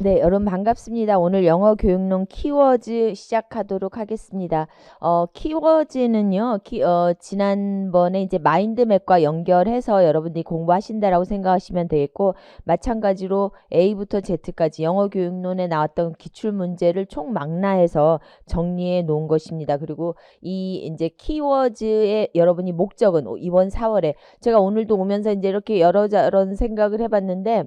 네, 여러분 반갑습니다. 오늘 영어 교육론 키워즈 시작하도록 하겠습니다. 어, 키워즈는요, 키, 어, 지난번에 이제 마인드맵과 연결해서 여러분들이 공부하신다라고 생각하시면 되겠고, 마찬가지로 A부터 Z까지 영어 교육론에 나왔던 기출 문제를 총 망라해서 정리해 놓은 것입니다. 그리고 이 이제 키워즈의 여러분이 목적은 이번 4월에 제가 오늘도 오면서 이제 이렇게 여러 저런 생각을 해봤는데,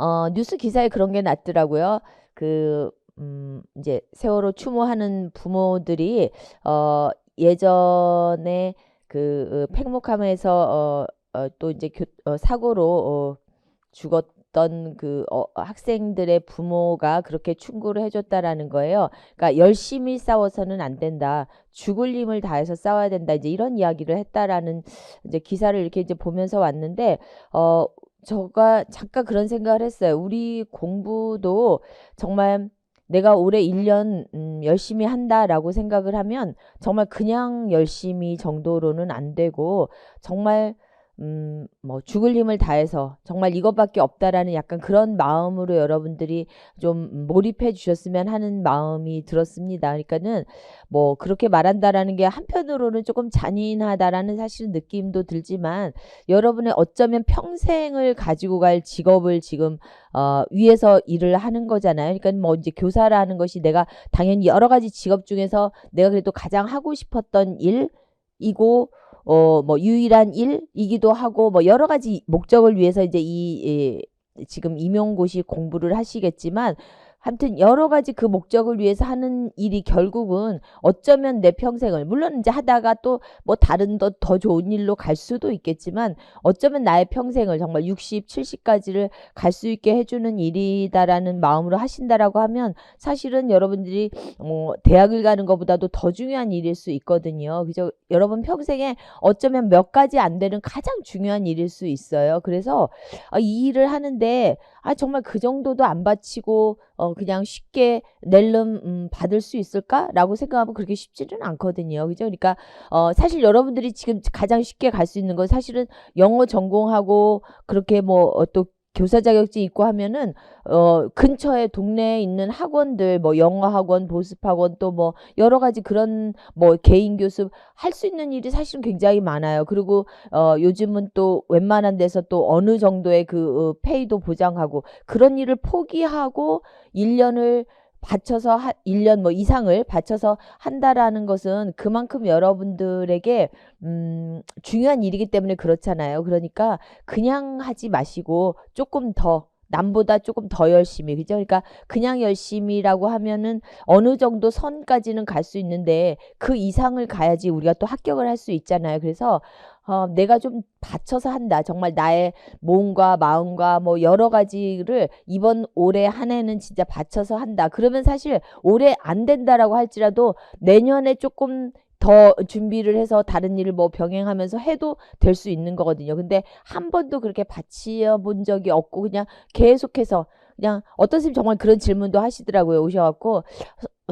어, 뉴스 기사에 그런 게 났더라고요. 그, 음, 이제 세월호 추모하는 부모들이, 어, 예전에 그 어, 팽목함에서, 어, 어, 또 이제 교, 어, 사고로, 어, 죽었던 그 어, 학생들의 부모가 그렇게 충고를 해줬다라는 거예요. 그러니까 열심히 싸워서는 안 된다. 죽을 힘을 다해서 싸워야 된다. 이제 이런 이야기를 했다라는 이제 기사를 이렇게 이제 보면서 왔는데 어 저가 잠깐 그런 생각을 했어요. 우리 공부도 정말 내가 올해 1년 음, 열심히 한다라고 생각을 하면 정말 그냥 열심히 정도로는 안 되고 정말 음, 뭐 죽을 힘을 다해서 정말 이것밖에 없다라는 약간 그런 마음으로 여러분들이 좀 몰입해 주셨으면 하는 마음이 들었습니다. 그러니까는 뭐 그렇게 말한다라는 게 한편으로는 조금 잔인하다라는 사실 느낌도 들지만 여러분의 어쩌면 평생을 가지고 갈 직업을 지금 어, 위에서 일을 하는 거잖아요. 그러니까 뭐 이제 교사라는 것이 내가 당연히 여러 가지 직업 중에서 내가 그래도 가장 하고 싶었던 일이고 어, 뭐 유일한 일이기도 하고 뭐 여러 가지 목적을 위해서 이제 이 예, 지금 임용고시 공부를 하시겠지만 하여튼 여러 가지 그 목적을 위해서 하는 일이 결국은 어쩌면 내 평생을 물론 이제 하다가 또 뭐 다른 더, 더 좋은 일로 갈 수도 있겠지만 어쩌면 나의 평생을 정말 60, 70까지를 갈 수 있게 해주는 일이다라는 마음으로 하신다라고 하면 사실은 여러분들이 뭐 대학을 가는 것보다도 더 중요한 일일 수 있거든요. 그죠? 여러분 평생에 어쩌면 몇 가지 안 되는 가장 중요한 일일 수 있어요. 그래서 아, 이 일을 하는데 아 정말 그 정도도 안 바치고 어 그냥 쉽게 낼름 음, 받을 수 있을까라고 생각하면 그렇게 쉽지는 않거든요. 그죠? 그러니까 어 사실 여러분들이 지금 가장 쉽게 갈 수 있는 건 사실은 영어 전공하고 그렇게 뭐또 교사 자격증 있고 하면은 어 근처에 동네에 있는 학원들 뭐 영어 학원, 보습 학원 또 뭐 여러 가지 그런 뭐 개인 교습 할 수 있는 일이 사실은 굉장히 많아요. 그리고 어 요즘은 또 웬만한 데서 또 어느 정도의 그 어, 페이도 보장하고 그런 일을 포기하고 1년을 바쳐서 한 1년 뭐 이상을 바쳐서 한다라는 것은 그만큼 여러분들에게 음 중요한 일이기 때문에 그렇잖아요. 그러니까 그냥 하지 마시고 조금 더 남보다 조금 더 열심히 그죠? 그러니까 그냥 열심히라고 하면은 어느 정도 선까지는 갈 수 있는데 그 이상을 가야지 우리가 또 합격을 할 수 있잖아요. 그래서 어, 내가 좀 바쳐서 한다. 정말 나의 몸과 마음과 뭐 여러 가지를 이번 올해 한 해는 진짜 바쳐서 한다. 그러면 사실 올해 안 된다라고 할지라도 내년에 조금 더 준비를 해서 다른 일을 뭐 병행하면서 해도 될 수 있는 거거든요. 근데 한 번도 그렇게 바치어 본 적이 없고 그냥 계속해서 그냥 어떤 선생님 정말 그런 질문도 하시더라고요. 오셔갖고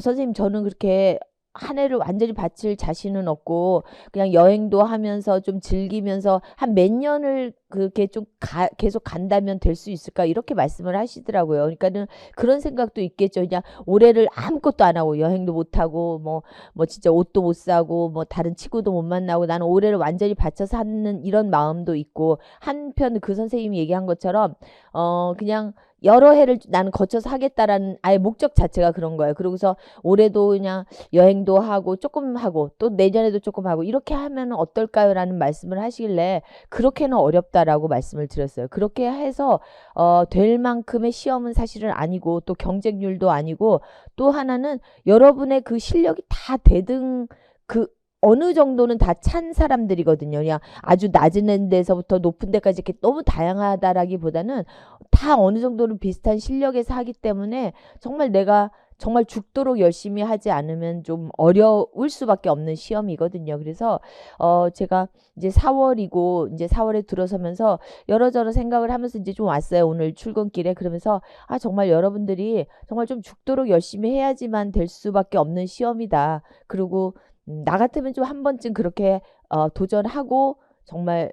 선생님 저는 그렇게 한 해를 완전히 바칠 자신은 없고 그냥 여행도 하면서 좀 즐기면서 한 몇 년을 그렇게 좀 가, 계속 간다면 될 수 있을까 이렇게 말씀을 하시더라고요. 그러니까는 그런 생각도 있겠죠. 그냥 올해를 아무것도 안 하고 여행도 못 하고 뭐뭐 뭐 진짜 옷도 못 사고 뭐 다른 친구도 못 만나고 나는 올해를 완전히 바쳐서 하는 이런 마음도 있고 한편 그 선생님이 얘기한 것처럼 어 그냥 여러 해를 나는 거쳐서 하겠다라는 아예 목적 자체가 그런 거예요. 그러고서 올해도 그냥 여행도 하고 조금 하고 또 내년에도 조금 하고 이렇게 하면 어떨까요? 라는 말씀을 하시길래 그렇게는 어렵다라고 말씀을 드렸어요. 그렇게 해서 어, 될 만큼의 시험은 사실은 아니고 또 경쟁률도 아니고 또 하나는 여러분의 그 실력이 다 대등 그 어느 정도는 다 찬 사람들이거든요. 그냥 아주 낮은 데서부터 높은 데까지 이렇게 너무 다양하다라기보다는 다 어느 정도는 비슷한 실력에서 하기 때문에 정말 내가 정말 죽도록 열심히 하지 않으면 좀 어려울 수밖에 없는 시험이거든요. 그래서 어 제가 이제 4월이고 이제 4월에 들어서면서 여러저러 생각을 하면서 이제 좀 왔어요. 오늘 출근길에 그러면서 아 정말 여러분들이 정말 좀 죽도록 열심히 해야지만 될 수밖에 없는 시험이다. 그리고 음, 나 같으면 좀 한 번쯤 그렇게 어 도전하고 정말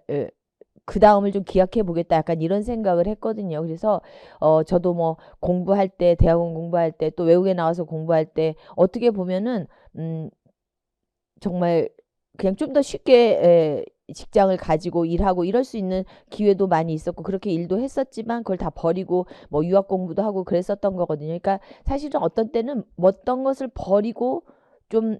그 다음을 좀 기약해 보겠다 약간 이런 생각을 했거든요. 그래서 어 저도 뭐 공부할 때 대학원 공부할 때 또 외국에 나와서 공부할 때 어떻게 보면은 음 정말 그냥 좀 더 쉽게 에, 직장을 가지고 일하고 이럴 수 있는 기회도 많이 있었고 그렇게 일도 했었지만 그걸 다 버리고 뭐 유학 공부도 하고 그랬었던 거거든요. 그러니까 사실은 어떤 때는 어떤 것을 버리고 좀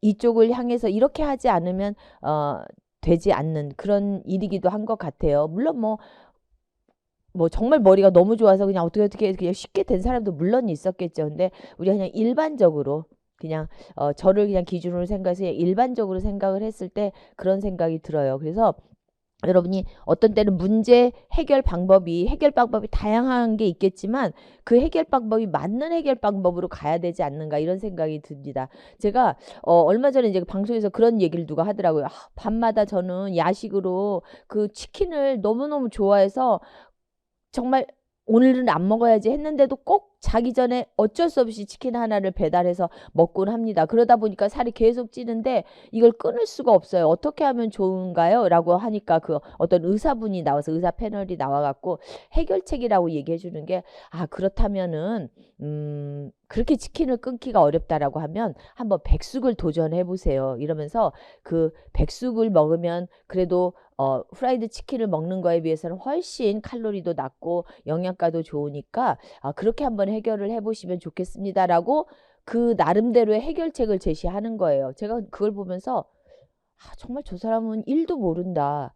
이쪽을 향해서 이렇게 하지 않으면 어 되지 않는 그런 일이기도 한 것 같아요. 물론 뭐뭐 정말 머리가 너무 좋아서 그냥 어떻게 어떻게 그냥 쉽게 된 사람도 물론 있었겠죠. 근데 우리가 그냥 일반적으로 그냥 어 저를 그냥 기준으로 생각해서 일반적으로 생각을 했을 때 그런 생각이 들어요. 그래서 여러분이 어떤 때는 문제 해결 방법이 해결 방법이 다양한 게 있겠지만 그 해결 방법이 맞는 해결 방법으로 가야 되지 않는가 이런 생각이 듭니다. 제가 어 얼마 전에 이제 방송에서 그런 얘기를 누가 하더라고요. 아, 밤마다 저는 야식으로 그 치킨을 너무너무 좋아해서 정말 오늘은 안 먹어야지 했는데도 꼭 자기 전에 어쩔 수 없이 치킨 하나를 배달해서 먹곤 합니다. 그러다 보니까 살이 계속 찌는데 이걸 끊을 수가 없어요. 어떻게 하면 좋은가요? 라고 하니까 그 어떤 의사분이 나와서 의사 패널이 나와갖고 해결책이라고 얘기해 주는 게 아, 그렇다면은, 음, 그렇게 치킨을 끊기가 어렵다라고 하면 한번 백숙을 도전해 보세요. 이러면서 그 백숙을 먹으면 그래도 어, 프라이드 치킨을 먹는 거에 비해서는 훨씬 칼로리도 낮고 영양가도 좋으니까 아, 그렇게 한번 해결을 해보시면 좋겠습니다라고 그 나름대로의 해결책을 제시하는 거예요. 제가 그걸 보면서 아, 정말 저 사람은 일도 모른다.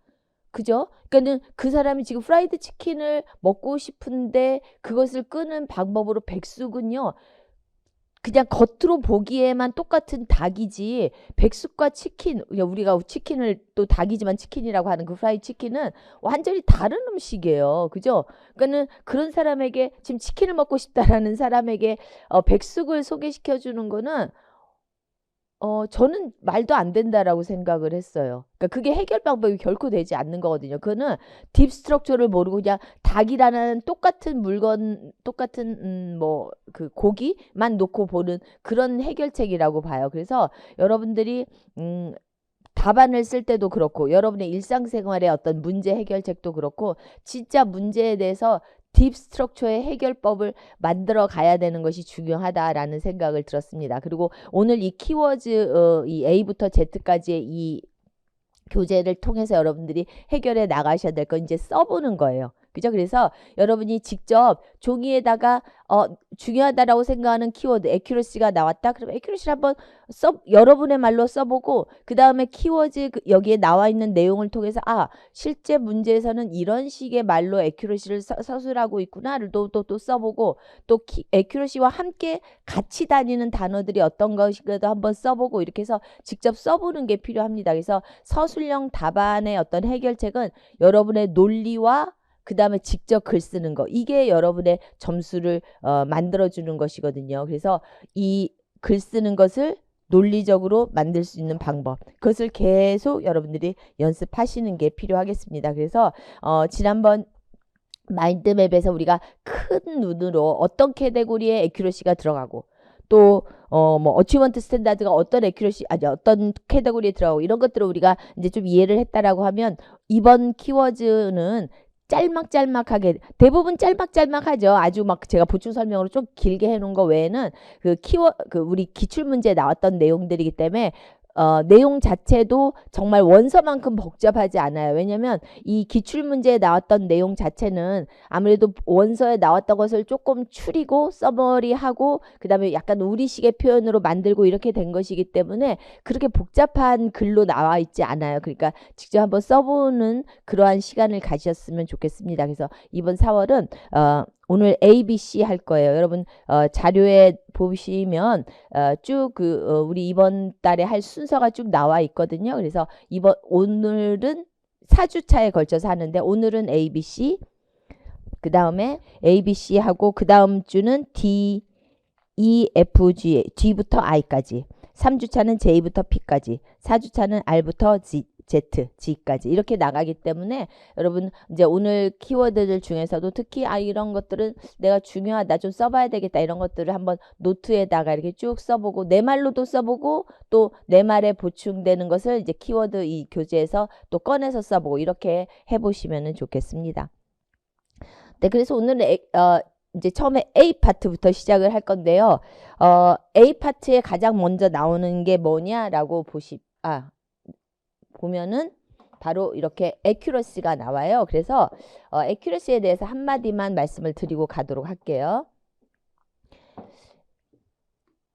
그죠? 그러니까는 그 사람이 지금 프라이드 치킨을 먹고 싶은데 그것을 끄는 방법으로 백숙은요. 그냥 겉으로 보기에만 똑같은 닭이지 백숙과 치킨 우리가 치킨을 또 닭이지만 치킨이라고 하는 그 프라이 치킨은 완전히 다른 음식이에요. 그죠? 그러니까는 그런 사람에게 지금 치킨을 먹고 싶다라는 사람에게 어, 백숙을 소개시켜 주는 거는 어, 저는 말도 안 된다라고 생각을 했어요. 그러니까 그게 해결 방법이 결코 되지 않는 거거든요. 그거는 딥 스트럭처를 모르고 그냥 닭이라는 똑같은 물건, 똑같은 음, 뭐그 고기만 놓고 보는 그런 해결책이라고 봐요. 그래서 여러분들이 음, 답안을 쓸 때도 그렇고 여러분의 일상생활의 어떤 문제 해결책도 그렇고 진짜 문제에 대해서 딥 스트럭처의 해결법을 만들어 가야 되는 것이 중요하다라는 생각을 들었습니다. 그리고 오늘 이 키워즈 어, 이 A부터 Z까지의 이 교재를 통해서 여러분들이 해결해 나가셔야 될 건 이제 써보는 거예요. 그죠? 그래서 여러분이 직접 종이에다가 어 중요하다라고 생각하는 키워드 에큐러시가 나왔다. 그럼 에큐러시를 한번 써 여러분의 말로 써보고 그 다음에 키워드 그 여기에 나와 있는 내용을 통해서 아 실제 문제에서는 이런 식의 말로 에큐러시를 서, 서술하고 있구나를 또 또 또 써보고 또 키, 에큐러시와 함께 같이 다니는 단어들이 어떤 것인가도 한번 써보고 이렇게 해서 직접 써보는 게 필요합니다. 그래서 서술형 답안의 어떤 해결책은 여러분의 논리와 그 다음에 직접 글 쓰는 거 이게 여러분의 점수를 어, 만들어주는 것이거든요. 그래서 이 글 쓰는 것을 논리적으로 만들 수 있는 방법 그것을 계속 여러분들이 연습하시는 게 필요하겠습니다. 그래서 어, 지난번 마인드맵에서 우리가 큰 눈으로 어떤 캐테고리에 에큐러시가 들어가고 또 어 뭐 어치먼트 스탠다드가 어떤 에큐러시 아니 어떤 캐테고리에 들어가고 이런 것들을 우리가 이제 좀 이해를 했다라고 하면 이번 키워즈는 짤막짤막하게 대부분 짤막짤막하죠. 아주 막 제가 보충 설명으로 좀 길게 해놓은 거 외에는 그 키워 그 우리 기출 문제에 나왔던 내용들이기 때문에 어, 내용 자체도 정말 원서만큼 복잡하지 않아요. 왜냐면 이 기출 문제에 나왔던 내용 자체는 아무래도 원서에 나왔던 것을 조금 추리고 써머리하고 그 다음에 약간 우리식의 표현으로 만들고 이렇게 된 것이기 때문에 그렇게 복잡한 글로 나와 있지 않아요. 그러니까 직접 한번 써보는 그러한 시간을 가지셨으면 좋겠습니다. 그래서 이번 4월은 어, 오늘 A, B, C 할 거예요. 여러분 어, 자료에 보시면 어, 쭉그 어, 우리 이번 달에 할 순서가 쭉 나와 있거든요. 그래서 이번 오늘은 4주차에 걸쳐서 하는데 오늘은 A, B, C 그 다음에 A, B, C 하고 그 다음 주는 D, E, F, G, G부터 I까지 3주차는 J부터 P까지 4주차는 R부터 Z, Z, G까지 이렇게 나가기 때문에 여러분 이제 오늘 키워드들 중에서도 특히 아 이런 것들은 내가 중요하다 좀 써봐야 되겠다 이런 것들을 한번 노트에다가 이렇게 쭉 써보고 내 말로도 써보고 또 내 말에 보충되는 것을 이제 키워드 이 교재에서 또 꺼내서 써보고 이렇게 해보시면 좋겠습니다. 네, 그래서 오늘은 에, 어, 이제 처음에 A 파트부터 시작을 할 건데요. 어, A 파트에 가장 먼저 나오는 게 뭐냐라고 보시 아 보면은 바로 이렇게 accuracy가 나와요. 그래서 어, accuracy에 대해서 한 마디만 말씀을 드리고 가도록 할게요.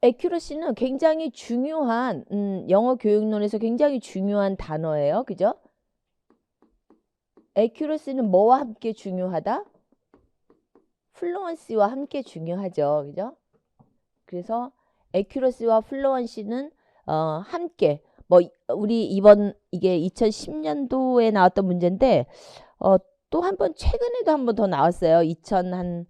accuracy는 굉장히 중요한 음, 영어 교육론에서 굉장히 중요한 단어예요. 그죠? accuracy는 뭐와 함께 중요하다? 플루언시와 함께 중요하죠. 그죠? 그래서 accuracy와 플루언시는 어, 함께 뭐 이- 우리 이번 이게 2010년도에 나왔던 문제인데 어, 또 한 번 최근에도 한 번 더 나왔어요. 2000 한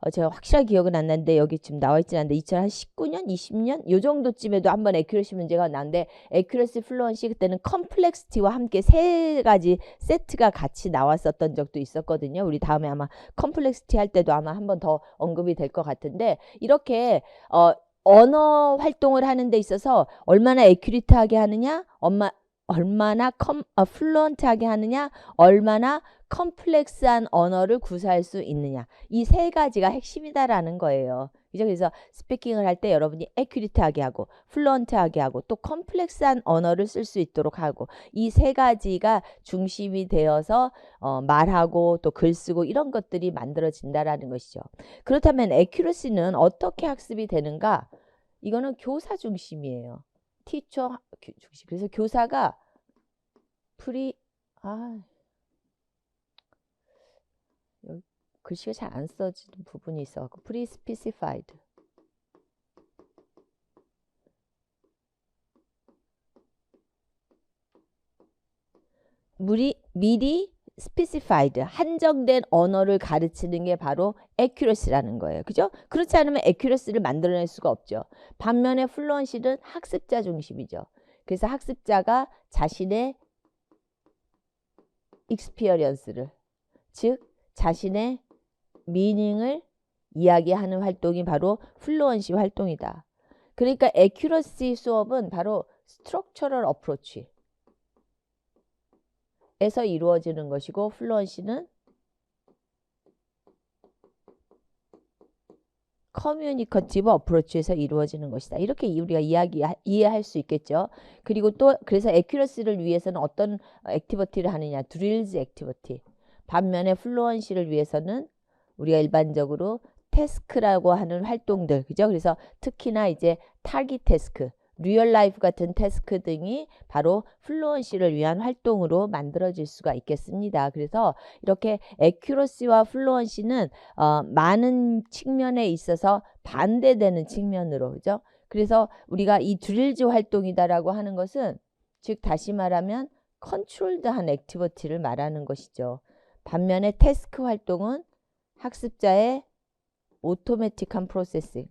어, 제가 확실하게 기억은 안 나는데 여기 지금 나와 있진 않는데 2019년, 20년 요 정도쯤에도 한번 accuracy 문제가 나는데 accuracy, fluency 그때는 complexity와 함께 세 가지 세트가 같이 나왔었던 적도 있었거든요. 우리 다음에 아마 complexity 할 때도 아마 한 번 더 언급이 될 것 같은데 이렇게 어 언어 활동을 하는 데 있어서 얼마나 에큐리트하게 하느냐, 얼마, 얼마나 컴, 어, 플루언트하게 하느냐, 얼마나 컴플렉스한 언어를 구사할 수 있느냐. 이 세 가지가 핵심이다라는 거예요. 그래서 스피킹을 할 때 여러분이 에큐리트하게 하고 플루언트하게 하고 또 컴플렉스한 언어를 쓸 수 있도록 하고 이 세 가지가 중심이 되어서 어, 말하고 또 글 쓰고 이런 것들이 만들어진다라는 것이죠. 그렇다면 accuracy는 어떻게 학습이 되는가? 이거는 교사 중심이에요. 티처 교- 중심. 그래서 교사가 프리 아 여기 글씨가 잘 안 써지는 부분이 있어. 프리 스피시파이드. 미리 미리 specified 한정된 언어를 가르치는 게 바로 accuracy라는 거예요. 그죠? 그렇지 않으면 accuracy를 만들어낼 수가 없죠. 반면에 fluency는 학습자 중심이죠. 그래서 학습자가 자신의 experience를 즉 자신의 미닝을 이야기하는 활동이 바로 플루언시 활동이다. 그러니까 accuracy 수업은 바로 structural approach 에서 이루어지는 것이고 플루언시는 커뮤니커티브 어프로치에서 이루어지는 것이다. 이렇게 우리가 이야기 이해할 수 있겠죠. 그리고 또 그래서 에큐러시를 위해서는 어떤 액티비티를 하느냐? 드릴즈 액티비티. 반면에 플루언시를 위해서는 우리가 일반적으로 태스크라고 하는 활동들, 그죠? 그래서 특히나 이제 타깃 태스크, 리얼 라이프 같은 태스크 등이 바로 플루언시를 위한 활동으로 만들어질 수가 있겠습니다. 그래서 이렇게 에큐러시와 플루언시는 어, 많은 측면에 있어서 반대되는 측면으로 그죠? 그래서 우리가 이 드릴즈 활동이다라고 하는 것은 즉 다시 말하면 컨트롤드한 액티비티를 말하는 것이죠. 반면에 태스크 활동은 학습자의 오토매틱한 프로세싱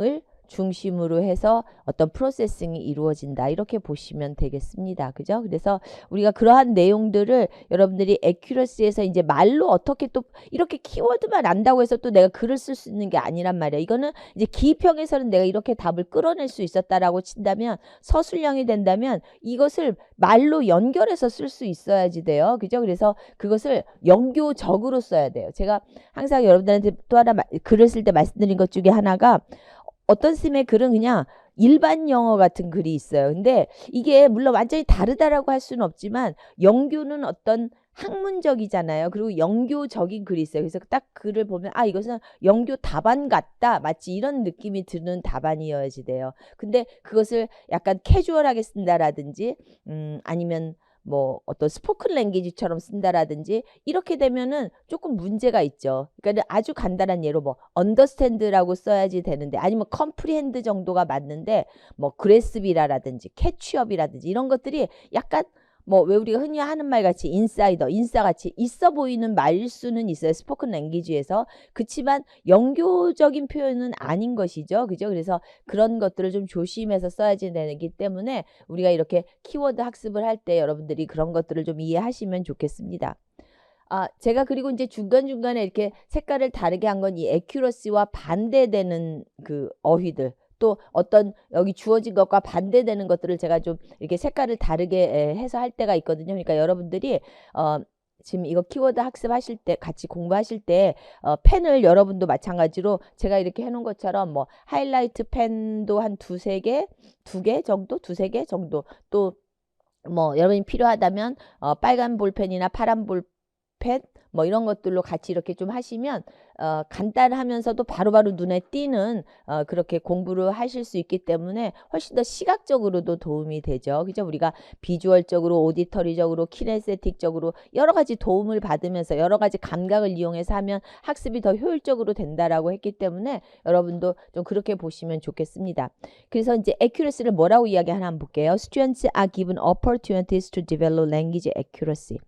을 중심으로 해서 어떤 프로세싱이 이루어진다 이렇게 보시면 되겠습니다. 그죠? 그래서 우리가 그러한 내용들을 여러분들이 에큐러시에서 이제 말로 어떻게 또 이렇게 키워드만 안다고 해서 또 내가 글을 쓸 수 있는 게 아니란 말이야. 이거는 이제 기평에서는 내가 이렇게 답을 끌어낼 수 있었다라고 친다면 서술형이 된다면 이것을 말로 연결해서 쓸 수 있어야지 돼요. 그죠? 그래서 그것을 연교적으로 써야 돼요. 제가 항상 여러분들한테 또 하나 마- 글을 쓸 때 말씀드린 것 중에 하나가 어떤 쌤의 글은 그냥 일반 영어 같은 글이 있어요. 근데 이게 물론 완전히 다르다라고 할 수는 없지만 영교는 어떤 학문적이잖아요. 그리고 영교적인 글이 있어요. 그래서 딱 글을 보면 아 이것은 영교 답안 같다. 마치 이런 느낌이 드는 답안이어야지 돼요. 근데 그것을 약간 캐주얼하게 쓴다라든지 음 아니면 뭐 어떤 스포큰 랭귀지처럼 쓴다라든지 이렇게 되면은 조금 문제가 있죠. 그러니까 아주 간단한 예로 뭐 understand라고 써야지 되는데 아니면 comprehend 정도가 맞는데 뭐 grasp이라든지 catchup이라든지 이런 것들이 약간 뭐 왜 우리가 흔히 하는 말 같이 인사이더, 인싸 같이 있어 보이는 말수는 있어요. 스포큰 랭귀지에서. 그치만 영교적인 표현은 아닌 것이죠. 그죠? 그래서 그런 것들을 좀 조심해서 써야지 되기 때문에 우리가 이렇게 키워드 학습을 할 때 여러분들이 그런 것들을 좀 이해하시면 좋겠습니다. 아, 제가 그리고 이제 중간중간에 이렇게 색깔을 다르게 한 건이 accuracy와 반대되는 그 어휘들 또 어떤 여기 주어진 것과 반대되는 것들을 제가 좀 이렇게 색깔을 다르게 에, 해서 할 때가 있거든요. 그러니까 여러분들이 어 지금 이거 키워드 학습하실 때 같이 공부하실 때 어, 펜을 여러분도 마찬가지로 제가 이렇게 해놓은 것처럼 뭐 하이라이트 펜도 한 두세 개, 두 개 정도, 두세 개 정도 또 뭐 여러분이 필요하다면 어, 빨간 볼펜이나 파란 볼펜 뭐 이런 것들로 같이 이렇게 좀 하시면 어, 간단하면서도 바로바로 눈에 띄는 어, 그렇게 공부를 하실 수 있기 때문에 훨씬 더 시각적으로도 도움이 되죠. 그죠? 우리가 비주얼적으로, 오디터리적으로, 키네세틱적으로 여러 가지 도움을 받으면서 여러 가지 감각을 이용해서 하면 학습이 더 효율적으로 된다라고 했기 때문에 여러분도 좀 그렇게 보시면 좋겠습니다. 그래서 이제 accuracy를 뭐라고 이야기하나 한번 볼게요. Students are given opportunities to develop language accuracy.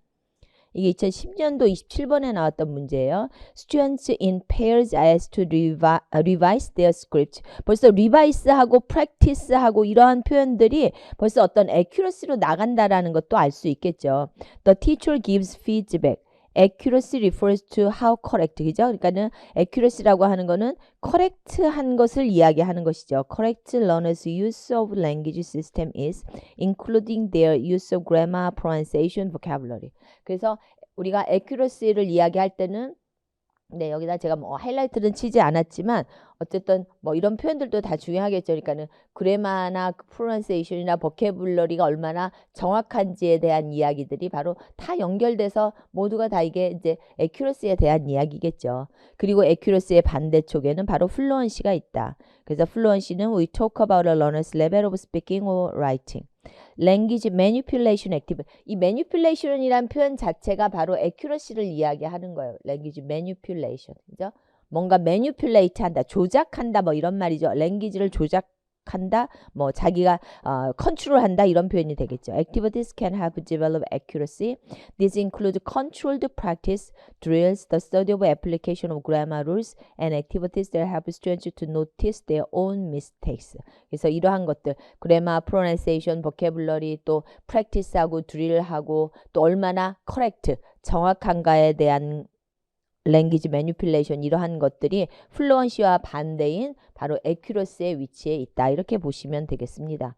이게 2010년도 27번에 나왔던 문제예요. Students in pairs asked to revi- revise their script. 벌써 revise하고 practice하고 이러한 표현들이 벌써 어떤 accuracy로 나간다라는 것도 알 수 있겠죠. The teacher gives feedback. Accuracy refers to how correct. 그죠? 그러니까는 accuracy라고 하는 거는 correct한 것을 이야기하는 것이죠. correct learners use of language system is including their use of grammar, pronunciation, vocabulary. 그래서 우리가 accuracy를 이야기할 때는 네, 여기다 제가 뭐 하이라이트는 치지 않았지만 어쨌든 뭐 이런 표현들도 다 중요하겠죠. 그러니까는 그래마나 프로넌세이션이나 버케블러리가 얼마나 정확한지에 대한 이야기들이 바로 다 연결돼서 모두가 다 이게 이제 에큐러시에 대한 이야기겠죠. 그리고 에큐러시의 반대쪽에는 바로 플루언시가 있다. 그래서 플루언시는 we talk about a learner's level of speaking or writing. language manipulation active. 이 manipulation이란 표현 자체가 바로 accuracy를 이야기하는 거예요. language manipulation. 그죠? 뭔가 manipulate 한다, 조작한다 뭐 이런 말이죠. language를 조작한다, 뭐 자기가 어, 컨트롤한다 이런 표현이 되겠죠. Activities can help develop accuracy. These include controlled practice, drills, the study of application of grammar rules, and activities that help students to notice their own mistakes. 그래서 이러한 것들, grammar, pronunciation, vocabulary, 또 practice하고 drill하고 또 얼마나 correct, 정확한가에 대한 랭귀지 매니플레이션 이러한 것들이 플루언시와 반대인 바로 에큐러스의 위치에 있다. 이렇게 보시면 되겠습니다.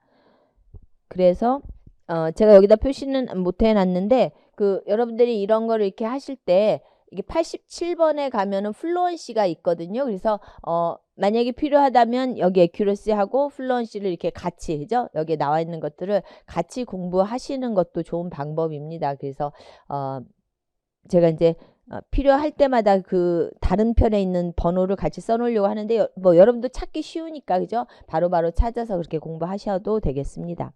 그래서 어 제가 여기다 표시는 못 해 놨는데 그 여러분들이 이런 거를 이렇게 하실 때 이게 87번에 가면은 플루언시가 있거든요. 그래서 어 만약에 필요하다면 여기 에큐러시하고 플루언시를 이렇게 같이 그죠? 여기에 나와 있는 것들을 같이 공부하시는 것도 좋은 방법입니다. 그래서 어 제가 이제 어, 필요할 때마다 그 다른 편에 있는 번호를 같이 써놓으려고 하는데 여- 뭐 여러분도 찾기 쉬우니까 그죠? 바로 바로 찾아서 그렇게 공부하셔도 되겠습니다.